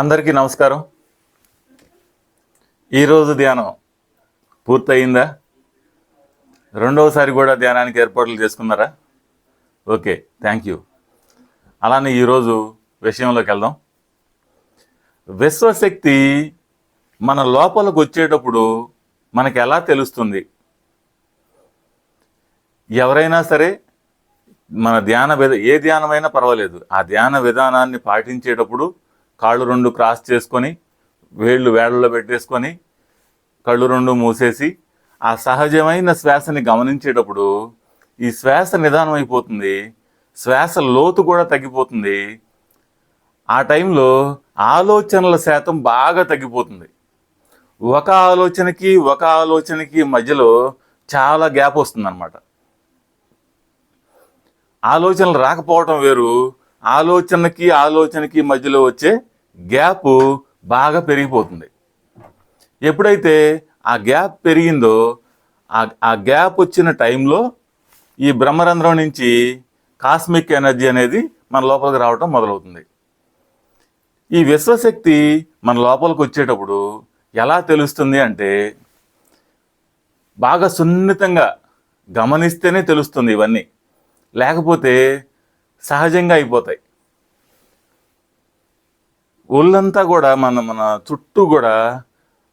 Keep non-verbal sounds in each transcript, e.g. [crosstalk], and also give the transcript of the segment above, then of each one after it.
అందరికీ నమస్కారం. ఈరోజు ధ్యానం పూర్తయిందా? రెండవసారి కూడా ధ్యానానికి ఏర్పాట్లు చేసుకున్నారా? Okay thank you. అలానే ఈరోజు విషయంలోకి వెళ్దాం. విశ్వశక్తి మన లోపలకు వచ్చేటప్పుడు మనకి ఎలా తెలుస్తుంది? ఎవరైనా సరే మన ధ్యాన విధ ఏ ధ్యానమైనా పర్వాలేదు. ఆ ధ్యాన విధానాన్ని పాటించేటప్పుడు కాళ్ళు రెండు క్రాస్ చేసుకొని వేళ్ళు వేళ్ళలో పెట్టేసుకొని కళ్ళు రెండు మూసేసి ఆ సహజమైన శ్వాసని గమనించేటప్పుడు ఈ శ్వాస నిదానం అయిపోతుంది. శ్వాస లోతు కూడా తగ్గిపోతుంది. ఆ టైంలో ఆలోచనల శాతం బాగా తగ్గిపోతుంది. ఒక ఆలోచనకి ఒక ఆలోచనకి మధ్యలో చాలా గ్యాప్ వస్తుందన్నమాట. ఆలోచనలు రాకపోవటం వేరు. ఆలోచనకి ఆలోచనకి మధ్యలో వచ్చే గ్యాప్ బాగా పెరిగిపోతుంది. ఎప్పుడైతే ఆ గ్యాప్ పెరిగిందో ఆ గ్యాప్ వచ్చిన టైంలో ఈ బ్రహ్మరంధ్రం నుంచి కాస్మిక్ ఎనర్జీ అనేది మన లోపలికి రావటం మొదలవుతుంది. ఈ విశ్వశక్తి మన లోపలికి వచ్చేటప్పుడు ఎలా తెలుస్తుంది అంటే బాగా సున్నితంగా గమనిస్తేనే తెలుస్తుంది ఇవన్నీ. లేకపోతే సహజంగా అయిపోతాయి. ఒళ్ళంతా కూడా మన మన చుట్టూ కూడా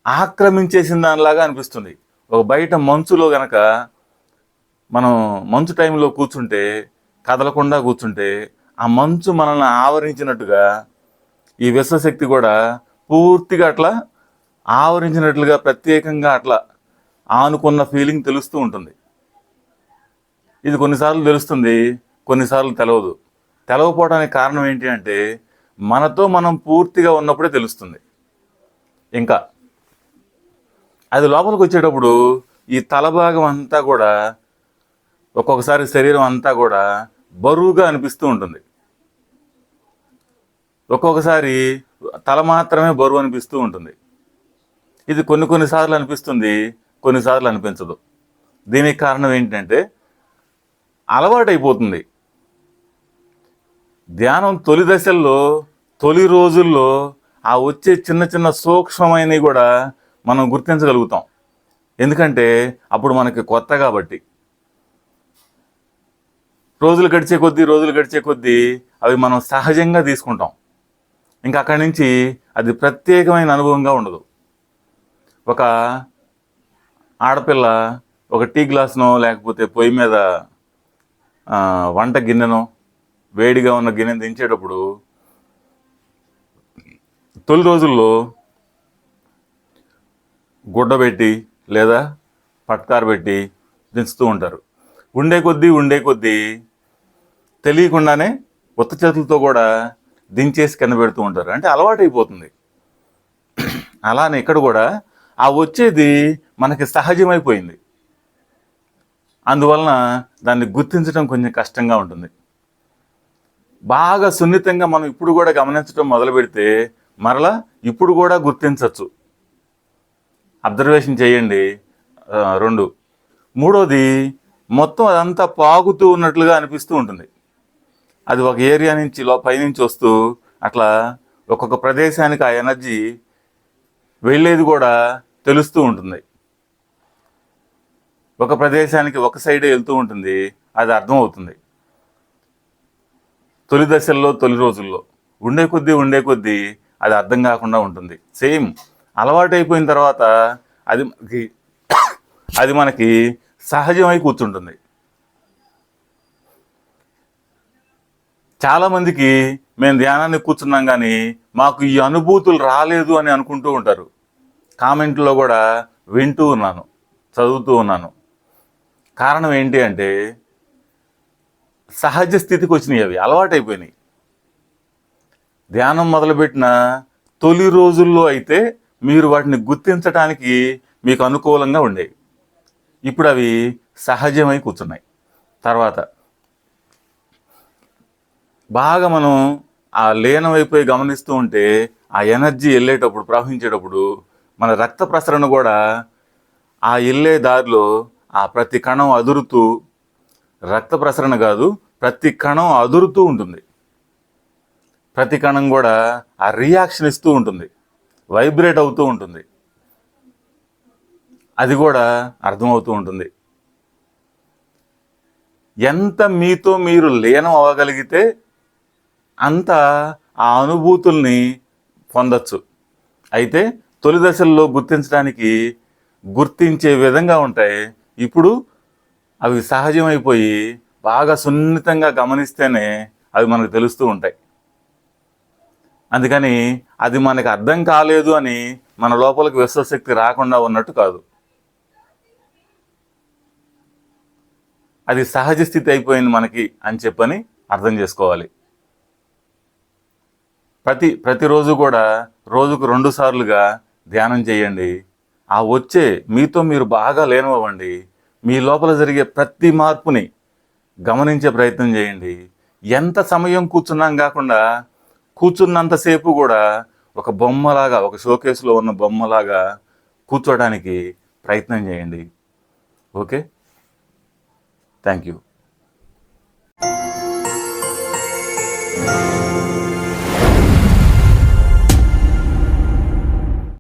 ఆక్రమించేసిన దానిలాగా అనిపిస్తుంది. ఒక బయట మంచులో గనక మనం మంచు టైంలో కూర్చుంటే కదలకుండా కూర్చుంటే ఆ మంచు మనల్ని ఆవరించినట్టుగా ఈ విశ్వశక్తి కూడా పూర్తిగా అట్లా ఆవరించినట్లుగా ప్రత్యేకంగా అట్లా ఆనుకున్న ఫీలింగ్ తెలుస్తూ ఉంటుంది. ఇది కొన్నిసార్లు తెలుస్తుంది కొన్నిసార్లు తెలవదు. తెలవకపోవడానికి కారణం ఏంటి అంటే మనతో మనం పూర్తిగా ఉన్నప్పుడే తెలుస్తుంది. ఇంకా అది లోపలికి వచ్చేటప్పుడు ఈ తల భాగం అంతా కూడా ఒక్కొక్కసారి శరీరం అంతా కూడా బరువుగా అనిపిస్తూ ఉంటుంది. ఒక్కొక్కసారి తల మాత్రమే బరువు అనిపిస్తూ ఉంటుంది. ఇది కొన్ని కొన్నిసార్లు అనిపిస్తుంది కొన్నిసార్లు అనిపించదు. దీనికి కారణం ఏంటంటే అలవాటైపోతుంది. ధ్యానం తొలి దశల్లో తొలి రోజుల్లో ఆ వచ్చే చిన్న చిన్న సూక్ష్మమైనవి కూడా మనం గుర్తించగలుగుతాం. ఎందుకంటే అప్పుడు మనకి కొత్త కాబట్టి. రోజులు గడిచే కొద్దీ రోజులు గడిచే కొద్దీ అవి మనం సహజంగా తీసుకుంటాం. ఇంకా అక్కడి నుంచి అది ప్రత్యేకమైన అనుభవంగా ఉండదు. ఒక ఆడపిల్ల ఒక టీ గ్లాస్నో లేకపోతే పొయ్యి మీద వంట గిన్నెను వేడిగా ఉన్న గిన్నెను దించేటప్పుడు తొలి రోజుల్లో గుడ్డ పెట్టి లేదా పట్కారు పెట్టి దించుతూ ఉంటారు. ఉండే కొద్దీ ఉండే కొద్దీ తెలియకుండానే ఉత్త చేతులతో కూడా దించేసి కింద పెడుతూ ఉంటారు. అంటే అలవాటు అయిపోతుంది [clears throat] అలానే ఇక్కడ కూడా ఆ వచ్చేది మనకి సహజమైపోయింది. అందువలన దాన్ని గుర్తించడం కొంచెం కష్టంగా ఉంటుంది. బాగా సున్నితంగా మనం ఇప్పుడు కూడా గమనించడం మొదలు పెడితే మరలా ఇప్పుడు కూడా గుర్తించవచ్చు అబ్జర్వేషన్ చేయండి. రెండు. మూడోది మొత్తం అదంతా పాగుతూ ఉన్నట్లుగా అనిపిస్తూ ఉంటుంది. అది ఒక ఏరియా నుంచి పైనుంచి వస్తూ అట్లా ఒక్కొక్క ప్రదేశానికి ఆ ఎనర్జీ వెళ్ళేది కూడా తెలుస్తూ ఉంటుంది. ఒక ప్రదేశానికి ఒక సైడే వెళ్తూ ఉంటుంది అది అర్థమవుతుంది. తొలి దశల్లో తొలి రోజుల్లో ఉండే కొద్దీ ఉండే కొద్దీ అది అర్థం కాకుండా ఉంటుంది. సేమ్ అలవాటైపోయిన తర్వాత అది మనకి అది మనకి సహజమై కూర్చుంటుంది. చాలామందికి మేము ధ్యానాన్ని కూర్చున్నాం కానీ మాకు ఈ అనుభూతులు రాలేదు అని అనుకుంటూ ఉంటారు. కామెంట్లో కూడా వింటూ ఉన్నాను చదువుతూ ఉన్నాను. కారణం ఏంటి అంటే సహజ స్థితికి వచ్చినాయి అవి అలవాటైపోయినాయి. ధ్యానం మొదలుపెట్టిన తొలి రోజుల్లో అయితే మీరు వాటిని గుర్తించటానికి మీకు అనుకూలంగా ఉండేవి. ఇప్పుడు అవి సహజమై కూర్చున్నాయి. తర్వాత బాగా మనం ఆ లీనమైపోయి గమనిస్తూ ఉంటే ఆ ఎనర్జీ వెళ్ళేటప్పుడు ప్రవహించేటప్పుడు మన రక్త ప్రసరణ కూడా ఆ వెళ్ళే దారిలో ఆ ప్రతి కణం అదురుతూ రక్త ప్రసరణ కాదు ప్రతి కణం అదురుతూ ఉంటుంది. ప్రతి కణం కూడా ఆ రియాక్షన్ ఇస్తూ ఉంటుంది. వైబ్రేట్ అవుతూ ఉంటుంది. అది కూడా అర్థమవుతూ ఉంటుంది. ఎంత మీతో మీరు లీనం అవ్వగలిగితే అంత ఆ అనుభూతుల్ని పొందచ్చు. అయితే తొలి దశల్లో గుర్తించడానికి గుర్తించే విధంగా ఉంటాయి ఇప్పుడు అవి సహజమైపోయి బాగా సున్నితంగా గమనిస్తేనే అవి మనకు తెలుస్తూ ఉంటాయి. అందుకని అది మనకు అర్థం కాలేదు అని మన లోపలికి విశ్వశక్తి రాకుండా ఉన్నట్టు కాదు. అది సహజ స్థితి అయిపోయింది మనకి అని చెప్పని అర్థం చేసుకోవాలి. ప్రతి ప్రతిరోజు కూడా రోజుకు రెండు సార్లుగా ధ్యానం చేయండి. ఆ వచ్చే మీతో మీరు బాగా లేనవ్వండి మీ లోపల జరిగే ప్రతి మార్పుని గమనించే ప్రయత్నం చేయండి. ఎంత సమయం కూర్చున్నాం కాకుండా కూర్చున్నంతసేపు కూడా ఒక బొమ్మలాగా ఒక షోకేస్లో ఉన్న బొమ్మలాగా కూర్చోడానికి ప్రయత్నం చేయండి. ఓకే? Thank you